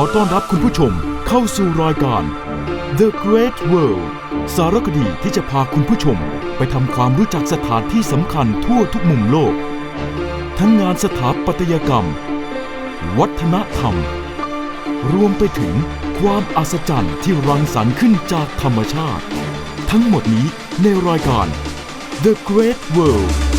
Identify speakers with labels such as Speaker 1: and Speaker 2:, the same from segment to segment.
Speaker 1: อต้อนรับคุณผู้ชมเข้าสู่รายการ The Great World สารคดีที่จะพาคุณผู้ชมไปทำความรู้จักสถานที่สำคัญทั่วทุกมุมโลก ทั้งงานสถาปัตยกรรม วัฒนธรรม รวมไปถึงความอัศจรรย์ที่รังสรรค์ขึ้นจากธรรมชาติ ทั้งหมดนี้ในรายการ The Great World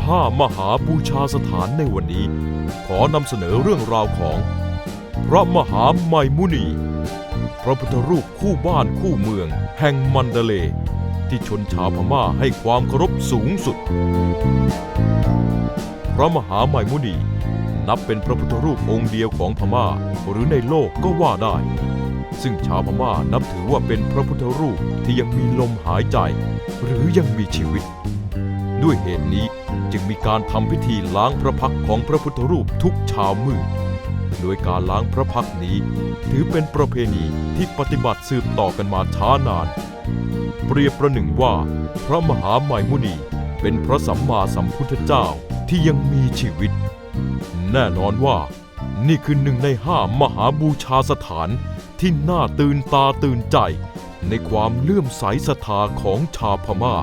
Speaker 1: ถ้ามหาบูชาสถานในวันนี้ ขอนำเสนอเรื่องราวของ พระมหาไมมุนี พระพุทธรูปคู่บ้านคู่เมือง แห่งมันเดเล ที่ชนชาวพม่าให้ความเคารพสูงสุด พระมหาไมมุนีนับเป็นพระพุทธรูปองค์เดียวของพม่าหรือในโลกก็ว่าได้ ซึ่งชาวพม่านับถือว่าเป็นพระพุทธรูปที่ยังมีลมหายใจ หรือยังมีชีวิต ด้วยเหตุนี้จึงมีการทำพิธีล้างพระพักของพระพุทธรูปทุกเช้ามืดโดยการล้างพระพักนี้ ถือเป็นประเพณีที่ปฏิบัติสืบต่อกันมาช้านาน เปรียบประหนึ่งว่า พระมหาไมมุนีเป็นพระสัมมาสัมพุทธเจ้าที่ยังมีชีวิต แน่นอนว่า นี่คือหนึ่งในห้ามหาบูชาสถาน ที่น่าตื่นตาตื่นใจ ในความเลื่อมใสศรัทธาของชาวพม่า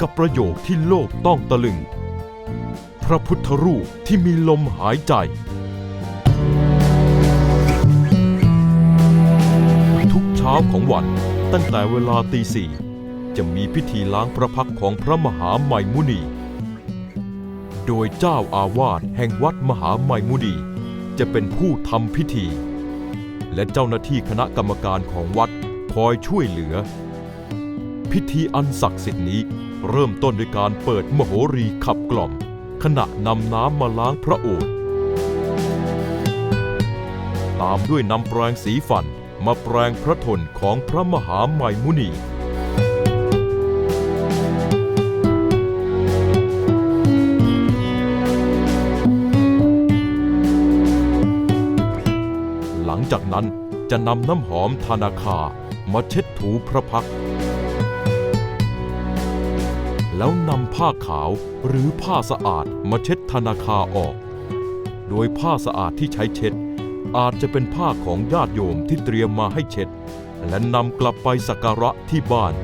Speaker 1: กับประโยคที่โลกต้องตะลึง พระพุทธรูปที่มีลมหายใจ ทุกเช้าของวันตั้งแต่เวลาตีสี่จะมีพิธีล้างพระพักของพระมหาไมมุนี โดยเจ้าอาวาสแห่งวัดมหาไมมุนีจะเป็นผู้ทำพิธี และเจ้าหน้าที่คณะกรรมการของวัดคอยช่วยเหลือ พิธีอันศักดิ์สิทธิ์นี้เริ่มต้นด้วยการเปิดมโหรีขับกล่อม ขณะนำน้ำมาล้างพระโอษฐ์ตามด้วยนำแปรงสีฟันมาแปรงพระทนของพระมหาไมมุนี จากนั้นจะนำน้ำหอมธนาคามาเช็ดถูพระพัก แล้วนำผ้าขาวหรือผ้าสะอาดมาเช็ดธนาคาออก โดยผ้าสะอาดที่ใช้เช็ด อาจจะเป็นผ้าของญาติโยมที่เตรียมมาให้เช็ด และนำกลับไปสักการะที่บ้าน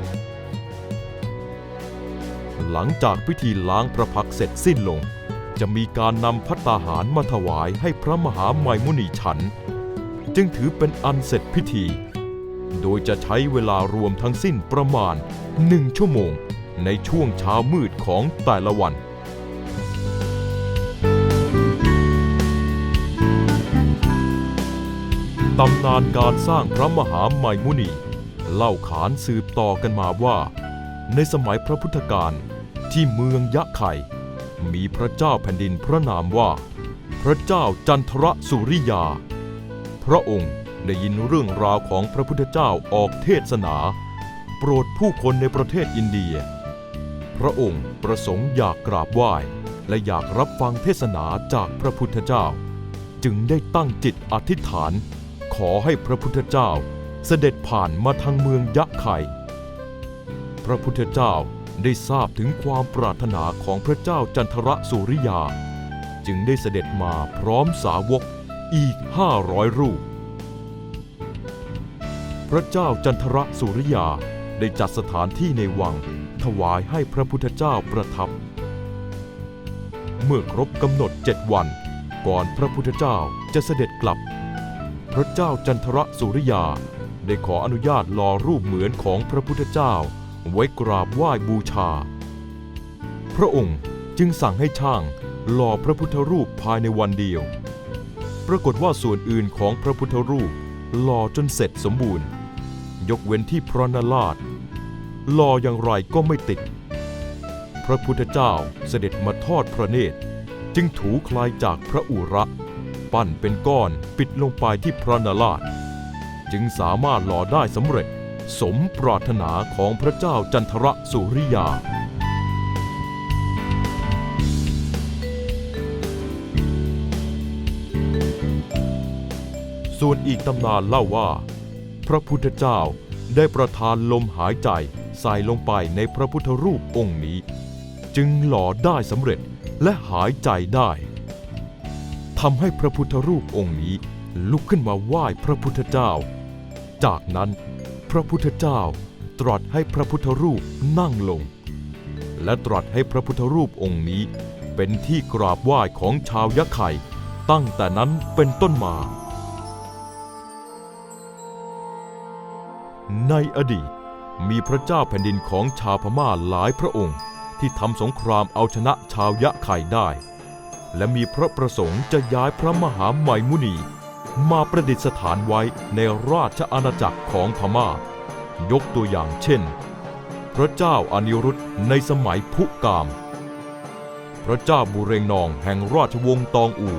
Speaker 1: หลังจากพิธีล้างพระพักเสร็จสิ้นลง จะมีการนำพัตตาหารมาถวายให้พระมหาไมมุนีฉัน จึงถือเป็นอันเสร็จพิธี โดยจะใช้เวลารวมทั้งสิ้นประมาณหนึ่งชั่วโมงในช่วงเช้ามืดของแต่ละวัน ตำนานการสร้างพระมหาไมมุนี เล่าขานสืบต่อกันมาว่า ในสมัยพระพุทธกาลที่เมืองยะไข่ มีพระเจ้าแผ่นดินพระนามว่า พระเจ้าจันทรสุริยา พระองค์ได้ยินเรื่องราวของพระพุทธเจ้าออกเทศนา โปรดผู้คนในประเทศอินเดีย พระองค์ประสงค์อยากกราบไหว้ และอยากรับฟังเทศนาจากพระพุทธเจ้า จึงได้ตั้งจิตอธิษฐาน ขอให้พระพุทธเจ้าเสด็จผ่านมาทางเมืองยะไข่พระพุทธเจ้าได้ทราบถึงความปรารถนาของพระเจ้าจันทรสุริยา จึงได้เสด็จมาพร้อมสาวก อีกห้าร้อยรูป พระเจ้าจันทรสุริยาได้จัดสถานที่ในวังถวายให้พระพุทธเจ้าประทับ เมื่อครบกำหนดเจ็ดวัน ก่อนพระพุทธเจ้าจะเสด็จกลับ พระเจ้าจันทรสุริยาได้ขออนุญาตหล่อรูปเหมือนของพระพุทธเจ้า ไว้กราบไหว้บูชา พระองค์จึงสั่งให้ช่างหล่อพระพุทธรูปภายในวันเดียว ปรากฏว่าส่วนอื่นของพระพุทธรูปหล่อจนเสร็จสมบูรณ์ ยกเว้นที่พระนราชหล่ออย่างไรก็ไม่ติด พระพุทธเจ้าเสด็จมาทอดพระเนตร จึงถูคลายจากพระอุระ ปั้นเป็นก้อนปิดลงไปที่พระนราชจึงสามารถหล่อได้สำเร็จ สมปรารถนาของพระเจ้าจันทรสุริยา ส่วนอีกตำนานเล่าว่า พระพุทธเจ้าได้ประทานลมหายใจใส่ลงไปในพระพุทธรูปองค์นี้ จึงหล่อได้สำเร็จและหายใจได้ทำให้พระพุทธรูปองค์นี้ลุกขึ้นมาไหว้พระพุทธเจ้า จากนั้นพระพุทธเจ้าตรัสให้พระพุทธรูปนั่งลง และตรัสให้พระพุทธรูปองค์นี้เป็นที่กราบไหว้ของชาวยะไข่ตั้งแต่นั้นเป็นต้นมา ในอดีต มีพระเจ้าแผ่นดินของชาวพม่าหลายพระองค์ ที่ทำสงครามเอาชนะชาวยะไข่ได้ และมีพระประสงค์จะย้ายพระมหาไมมุนี มาประดิษฐานไว้ในราชอาณาจักรของพม่า ยกตัวอย่างเช่น พระเจ้าอนิรุธในสมัยพุกาม พระเจ้าบุเรงนองแห่งราชวงศ์ตองอู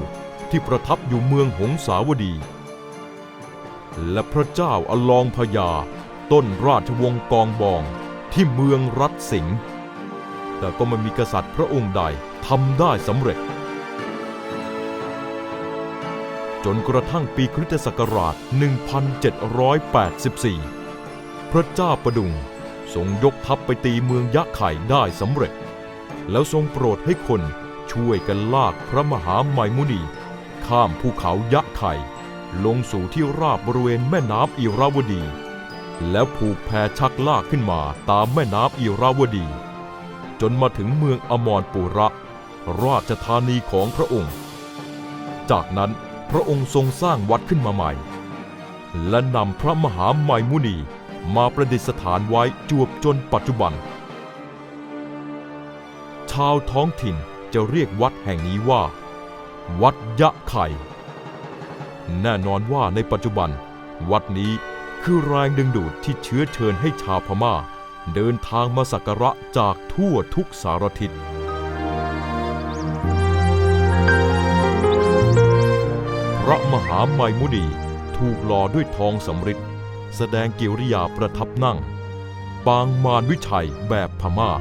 Speaker 1: ที่ประทับอยู่เมืองหงสาวดี และพระเจ้าอลองพญา ต้นราชวงศ์กองบองที่เมืองรัตสิงห์แต่ก็ไม่มีกษัตริย์พระองค์ใดทำได้สำเร็จ จนกระทั่งปีคริสตศักราช 1784 พระเจ้าประดุงทรงยกทัพไปตีเมืองยะไข่ได้สำเร็จ แล้วทรงโปรดให้คนช่วยกันลากพระมหาไมมุนี ข้ามภูเขายะไข่ ลงสู่ที่ราบบริเวณแม่น้ำอิราวดี แล้วผูกแพชักลากขึ้นมาตามแม่น้ำอิราวดี จนมาถึงเมืองอมรปุระ ราชธานีของพระองค์ จากนั้นพระองค์ทรงสร้างวัดขึ้นมาใหม่ และนำพระมหาไมมุนีมาประดิษฐานไว้จวบจนปัจจุบัน ชาวท้องถิ่นจะเรียกวัดแห่งนี้ว่า วัดยะไข่ แน่นอนว่าในปัจจุบัน วัดนี้ คือแรงดึงดูดที่เชื้อเชิญให้ชาวพม่า เดินทางมาสักการะจากทั่วทุกสารทิศพระมหาไมมุนีถูกหล่อด้วยทองสำริดแสดงกิริยาประทับนั่ง ปางมารวิชัยแบบพม่า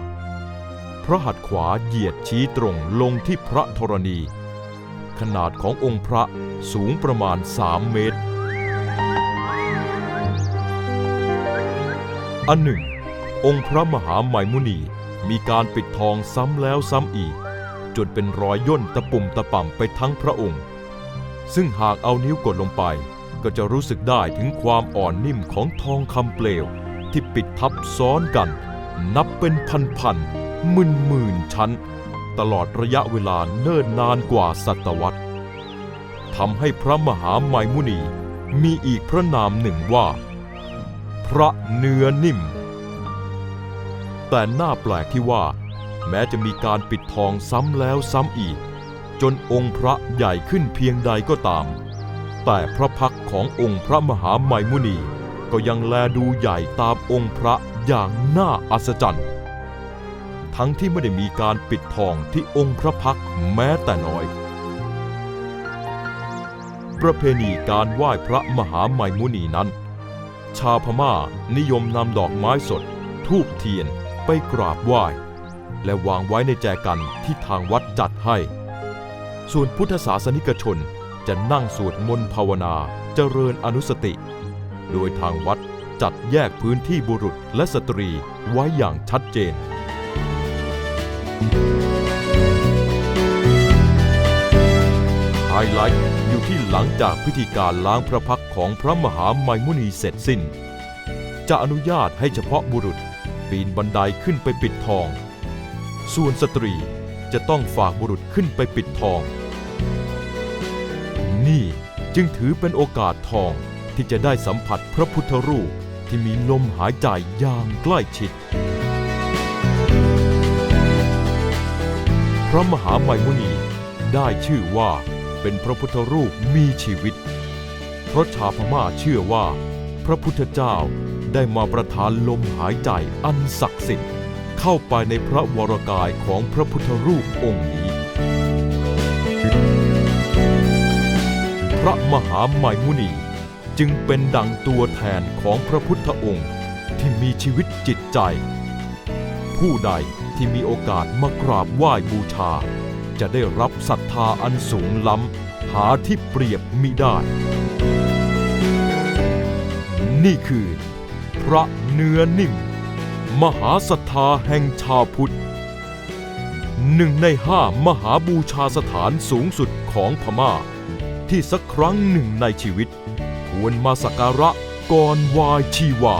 Speaker 1: พระหัตถ์ขวาเหยียดชี้ตรงลงที่พระธรณี ขนาดขององค์พระสูงประมาณ 3 เมตร อันหนึ่ง องค์พระมหาไมมุนีมีการปิดทองซ้ำแล้วซ้ำอีก จนเป็นรอยย่นตะปุ่มตะป่ำไปทั้งพระองค์ ซึ่งหากเอานิ้วกดลงไป ก็จะรู้สึกได้ถึงความอ่อนนิ่มของทองคำเปลว ที่ปิดทับซ้อนกัน นับเป็นพันๆหมื่นหมื่นชั้น ตลอดระยะเวลาเนิ่นนานกว่าศตวรรษทำให้พระมหาไมมุนีมีอีกพระนามหนึ่งว่า พระเนื้อนิ่ม แต่น่าแปลกที่ว่า แม้จะมีการปิดทองซ้ำแล้วซ้ำอีก จนองค์พระใหญ่ขึ้นเพียงใดก็ตาม แต่พระพักขององค์พระมหาไมมุนีก็ยังแลดูใหญ่ตามองค์พระอย่างน่าอัศจรรย์ ทั้งที่ไม่ได้มีการปิดทองที่องค์พระพักแม้แต่น้อย ประเพณีการไหว้พระมหาไมมุนีนั้น ชาวพม่านิยมนำดอกไม้สด ทูบเทียนไปกราบไหว้ และวางไว้ในแจกันที่ทางวัดจัดให้ ส่วนพุทธศาสนิกชนจะนั่งสวดมนต์ภาวนาเจริญอนุสติ โดยทางวัดจัดแยกพื้นที่บุรุษและสตรีไว้อย่างชัดเจน ไฮไลท์อยู่ที่หลังจากพิธีการล้างพระพักของพระมหาไมมุนีเสร็จสิ้น จะอนุญาตให้เฉพาะบุรุษปีนบันไดขึ้นไปปิดทอง ส่วนสตรีจะต้องฝากบุรุษขึ้นไปปิดทอง นี่จึงถือเป็นโอกาสทองที่จะได้สัมผัสพระพุทธรูปที่มีลมหายใจอย่างใกล้ชิด พระมหาไมมุนีได้ชื่อว่า เป็นพระพุทธรูปมีชีวิต เพราะชาวพม่าเชื่อว่า พระพุทธเจ้าได้มาประทานลมหายใจอันศักดิ์สิทธิ์เข้าไปในพระวรกายของพระพุทธรูปองค์นี้ พระมหาไมมุนีจึงเป็นดังตัวแทนของพระพุทธองค์ที่มีชีวิตจิตใจ ผู้ใดที่มีโอกาสมากราบไหว้บูชา จะได้รับศรัทธาอันสูงล้ำ หาที่เปรียบมิได้ นี่คือ พระเนื้อนิ่ม มหาศรัทธาแห่งชาวพุทธหนึ่งในห้ามหาบูชาสถานสูงสุดของพม่า ที่สักครั้งหนึ่งในชีวิต ควรมาสักการะก่อนวายชีวา